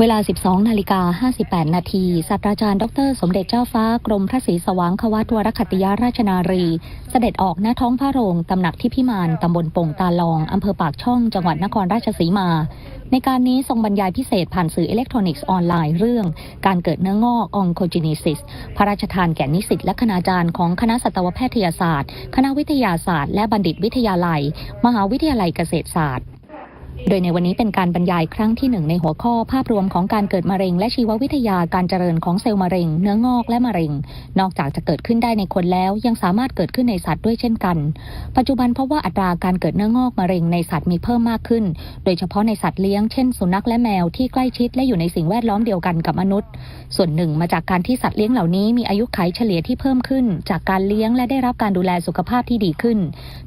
เวลา 12 นาฬิกา 58 นาที ศาสตราจารย์ ดร สมเด็จเจ้าฟ้า กรมพระศรีสว่างควัตวรคัตติยาราชนารี เสด็จออกหน้าท้องพระโรง ตำหนักที่พิมาน ตำบลป่งตาลอง อำเภอปากช่อง จังหวัดนครราชสีมา ในการนี้ทรงบรรยายพิเศษผ่านสื่ออิเล็กทรอนิกส์ออนไลน์เรื่อง การเกิดเนื้องอกองโคจินิซิส พระราชทานแก่นิสิตและคณาจารย์ของคณะสัตวแพทยศาสตร์ คณะวิทยาศาสตร์ และบัณฑิตวิทยาลัย มหาวิทยาลัยเกษตรศาสตร์ โดยในวันนี้เป็นการบรรยายครั้งที่หนึ่งในหัวข้อภาพรวมของการเกิดมะเร็ง และชีววิทยาการเจริญของเซลล์มะเร็ง เนื้องอกและมะเร็ง นอกจากจะเกิดขึ้นได้ในคนแล้ว ยังสามารถเกิดขึ้นในสัตว์ด้วยเช่นกัน ปัจจุบันเพราะว่าอัตราการเกิดเนื้องอกมะเร็งในสัตว์มีเพิ่มมากขึ้น โดยเฉพาะในสัตว์เลี้ยงเช่นสุนัขและแมวที่ใกล้ชิดและอยู่ในสิ่งแวดล้อมเดียวกันกับมนุษย์ ส่วนหนึ่งมาจากการที่สัตว์เลี้ยงเหล่านี้มีอายุขัยเฉลี่ยที่เพิ่มขึ้น จากการเลี้ยงและได้รับการดูแลสุขภาพที่ดีขึ้น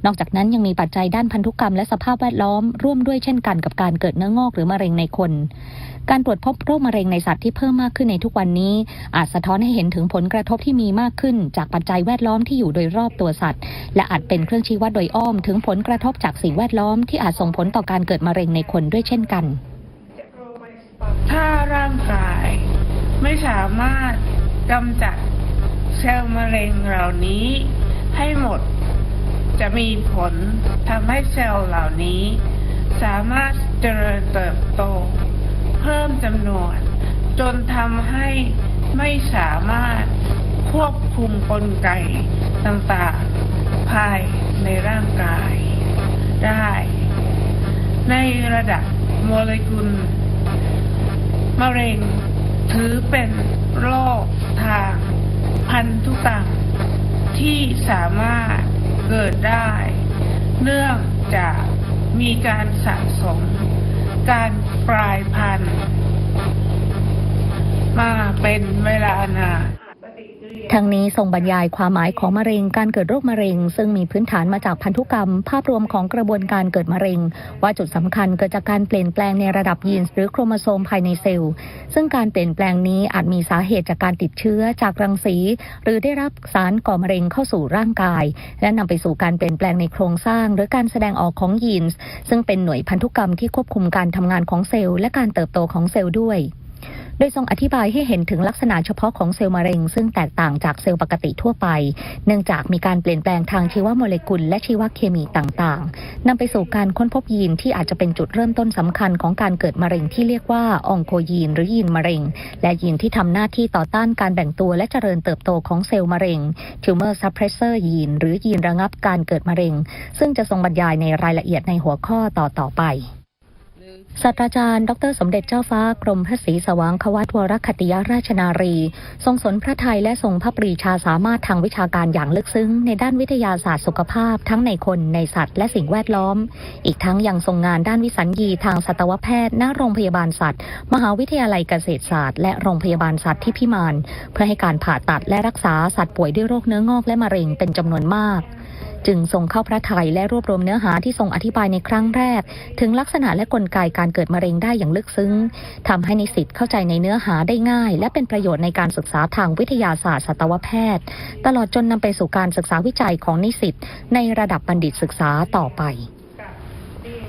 นอกจากนั้นยังมีปัจจัยด้านพันธุกรรมและสภาพแวดล้อมร่วมด้วยเช่นกันกับการเกิดเนื้องอกหรือมะเร็งในคน การตรวจพบโรคมะเร็งในสัตว์ที่เพิ่มมากขึ้นในทุกวันนี้ อาจสะท้อนให้เห็นถึงผลกระทบที่มีมากขึ้น จากปัจจัยแวดล้อมที่อยู่โดยรอบตัวสัตว์ และอาจเป็นเครื่องชี้วัดโดยอ้อม ถึงผลกระทบจากสิ่งแวดล้อมที่อาจส่งผลต่อการเกิดมะเร็งในคนด้วยเช่นกัน ถ้าร่างกายไม่สามารถกำจัดเซลล์มะเร็งเหล่านี้ ให้หมดจะมีผลทำให้เซลล์เหล่านี้ สามารถเจริญเติบโต เพิ่มจำนวน จนทำให้ไม่สามารถควบคุมกลไกต่างๆ ภายในร่างกายได้ ในระดับโมเลกุล มะเร็งถือเป็นโรคทางพันธุกรรมที่สามารถเกิดได้ เนื่องจาก มีการสะสม การปลายพันธุ์มาเป็นเวลานาน ทั้งนี้ทรงบรรยายความหมายของมะเร็งการเกิดโรคมะเร็ง ซึ่งมีพื้นฐานมาจากพันธุกรรม ภาพรวมของกระบวนการเกิดมะเร็ง ว่าจุดสำคัญเกิดจากการเปลี่ยนแปลงในระดับยีนหรือโครโมโซมภายในเซลล์ ซึ่งการเปลี่ยนแปลงนี้อาจมีสาเหตุจากการติดเชื้อจากรังสี หรือได้รับสารก่อมะเร็งเข้าสู่ร่างกาย และนำไปสู่การเปลี่ยนแปลงในโครงสร้าง หรือการแสดงออกของยีนซึ่งเป็นหน่วยพันธุกรรมที่ควบคุมการทำงานของเซลล์และการเติบโตของเซลล์ด้วย โดยทรงอธิบายให้เห็นถึงลักษณะเฉพาะของเซลล์มะเร็ง ซึ่งแตกต่างจากเซลล์ปกติทั่วไป เนื่องจากมีการเปลี่ยนแปลงทางชีวโมเลกุลและชีวเคมีต่างๆ นำไปสู่การค้นพบยีนที่อาจจะเป็นจุดเริ่มต้นสำคัญของการเกิดมะเร็งที่เรียกว่าองโคยีนหรือยีนมะเร็ง และยีนที่ทำหน้าที่ต่อต้านการแบ่งตัวและเจริญเติบโตของเซลล์มะเร็ง tumor suppressor ยีนหรือยีนระงับการเกิดมะเร็ง ซึ่งจะทรงบรรยายในรายละเอียดในหัวข้อต่อๆไป ศาสตราจารย์ ดร สมเด็จเจ้าฟ้ากรมพระศรีสว่างควัตวรคตติยราชนารี ทรงสนพระไทยและทรงพระปรีชาสามารถทางวิชาการอย่างลึกซึ้ง ในด้านวิทยาศาสตร์สุขภาพ ทั้งในคนในสัตว์และสิ่งแวดล้อม อีกทั้งยังทรงงานด้านวิสัญญีทางสัตวแพทย์ณโรงพยาบาลสัตว์ มหาวิทยาลัยเกษตรศาสตร์และโรงพยาบาลสัตว์ที่พิมาน เพื่อให้การผ่าตัดและรักษาสัตว์ป่วยด้วยโรคเนื้องอกและมะเร็งเป็นจำนวนมาก จึงทรงเข้าพระทัยและรวบรวมเนื้อหาที่ทรงอธิบายในครั้งแรก ถึงลักษณะและกลไกการเกิดมะเร็งได้อย่างลึกซึ้งทำให้นิสิตเข้าใจในเนื้อหาได้ง่าย และเป็นประโยชน์ในการศึกษาทางวิทยาศาสตร์สัตวแพทย์ ตลอดจนนำไปสู่การศึกษาวิจัยของนิสิตในระดับบัณฑิตศึกษาต่อไป